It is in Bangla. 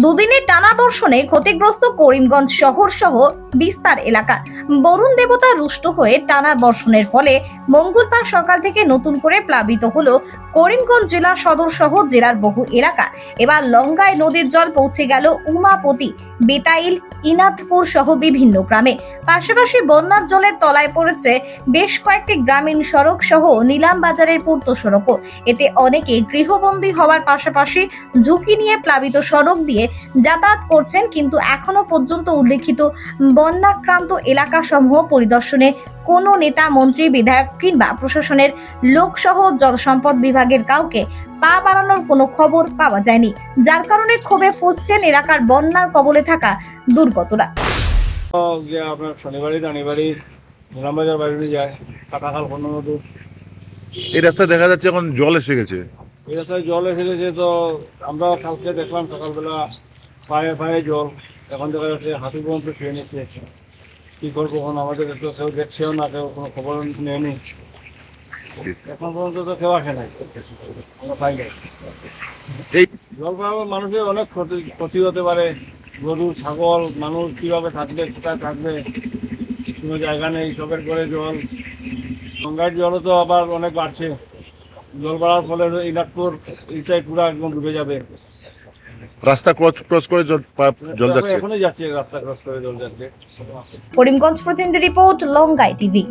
দুদিনের টানা বর্ষণে ক্ষতিগ্রস্ত করিমগঞ্জ শহর সহ বিস্তার এলাকা। বরুণ দেবতা রুষ্ট হয়ে টানা বর্ষণের ফলে মঙ্গলবার সকাল থেকে নতুন করে প্লাবিত হলো করিমগঞ্জ জেলা সদর সহ জেলার বহু এলাকা। এবার লঙ্গায় নদীর জল পৌঁছে গেল উমাপতি, বেতাইল ইনাথপুর সহ বিভিন্ন গ্রামে। পাশাপাশি বন্যার জলের তলায় পড়েছে বেশ কয়েকটি গ্রামীণ সড়ক সহ নিলাম বাজারের পূর্ত সড়কও। এতে অনেকে গৃহবন্দী হওয়ার পাশাপাশি ঝুঁকি নিয়ে প্লাবিত সড়ক দিয়ে যাতায়াত করছেন কিন্তু এখনও পর্যন্ত উল্লেখিত বন্যাক্রান্ত এলাকাসমূহ পরিদর্শনে কোনো নেতা মন্ত্রী বিধায়ক কিংবা প্রশাসনের লোকসহ জলসম্পদ বিভাগের কাউকে পা বাড়ানোর কোনো খবর পাওয়া যায়নি যার কারণে ক্ষোভে ফুসছেন এলাকার বন্যার কবলে থাকা দুর্গতরা। যে আপনার শনিবারই রানিবাড়ি নিলামবাজার বাড়ি যায় কাটাখাল কোনো এই রাস্তায় দেখা যাচ্ছে এখন জল এসে গেছে। রাস্তায় জল এসে গেছে তো আমরা কালকে দেখলাম সকালবেলা পায়ে পায়ে জল। এখন দেখা যাচ্ছে হাঁটু পর্যন্ত খেয়ে নিচ্ছে। কী করব এখন? আমাদের তো কেউ দেখছেও না কেউ কোনো খবর নেয়নি। এখন পর্যন্ত তো কেউ আসে নাই। আমরা পাই নাই। এই জল পাওয়ার মানুষের অনেক ক্ষতি ক্ষতি হতে পারে। গরু ছাগল মানুষ কীভাবে থাকবে কোথায় থাকবে? কোনো জায়গা নেই সবের করে জল। গঙ্গার জলও তো আবার অনেক বাড়ছে। জল বাড়ার ফলে ইনাকপুর ইসাই পুরো একদম ডুবে যাবে। রাস্তা ক্রস ক্রস করে জল জল যাচ্ছে। এখনই যাচ্ছে রাস্তা ক্রস করে জল যাচ্ছে। করিমগঞ্জ প্রতিনিধি রিপোর্ট লঙ্গাই টিভি।